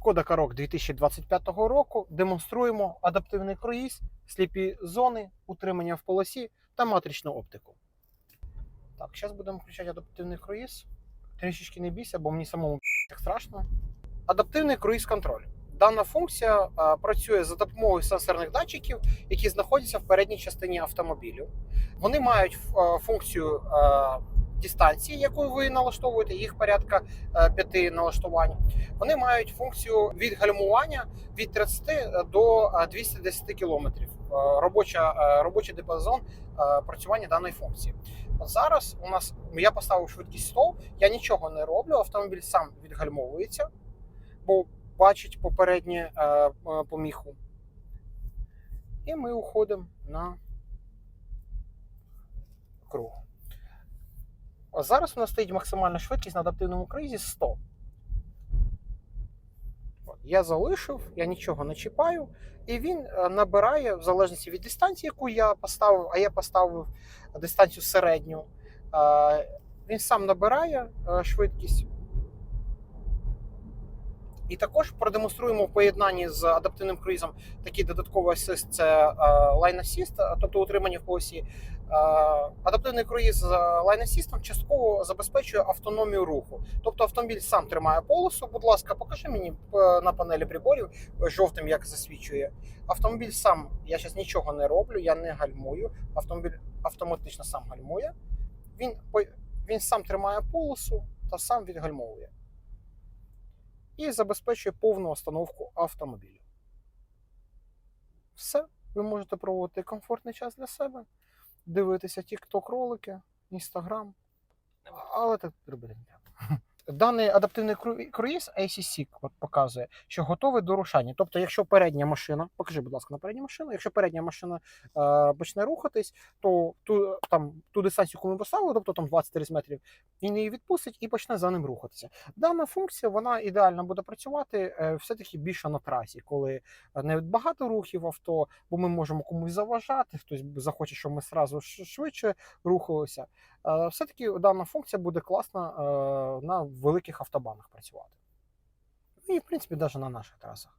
Шкода Карок 2025 року демонструємо адаптивний круїз, сліпі зони, утримання в полосі та матричну оптику. Так, зараз будемо включати адаптивний круїз. Трішечки не бійся, бо мені самому так страшно. Адаптивний круїз контроль. Дана функція а, працює за допомогою сенсорних датчиків, які знаходяться в передній частині автомобілю. Вони мають а, функцію а, дистанції, яку ви налаштовуєте, їх порядка а, п'яти налаштувань. Вони мають функцію відгальмування від 30 до 210 км. Робоча, робочий діапазон а, працювання даної функції. Зараз у нас я поставив швидкість 100, я нічого не роблю, автомобіль сам відгальмовується, бо бачить попереднє е, е, поміху. І ми уходимо на круг. Зараз у нас стоїть максимальна швидкість на адаптивному кризі 100. Я залишив, я нічого не чіпаю, і він е, набирає, в залежності від дистанції, яку я поставив, а я поставив дистанцію середню. е, Він сам набирає е, швидкість. І також продемонструємо в поєднанні з адаптивним круїзом такий додатковий асист це е, Line Assist, тобто утримання в полосі. Е, Адаптивний круїз з Line Assist частково забезпечує автономію руху. Тобто автомобіль сам тримає полосу. Будь ласка, покажи мені е, на панелі приборів е, жовтим, як засвічує. Автомобіль сам, я зараз нічого не роблю, я не гальмую. Автомобіль автоматично сам гальмує. Він, він сам тримає полосу та сам відгальмовує і забезпечує повну остановку автомобіля. Все, ви можете проводити комфортний час для себе, дивитися TikTok ролики, Instagram. Але так робити. Даний адаптивний кру- круїз ACC от показує, що готовий до рушання. Тобто, якщо передня машина, покажи, будь ласка, на передню машину, якщо передня машина е, почне рухатись, то ту, там, ту дистанцію, яку ми поставили, тобто там 20-30 метрів, він її відпустить і почне за ним рухатися. Дана функція вона ідеально буде працювати е, все-таки більше на трасі, коли не багато рухів авто, бо ми можемо комусь заважати, хтось захоче, щоб ми сразу швидше рухалися. Е, Все-таки дана функція буде класна е, на великих автобанах працювати. Ну І, в принципі, навіть на наших трасах.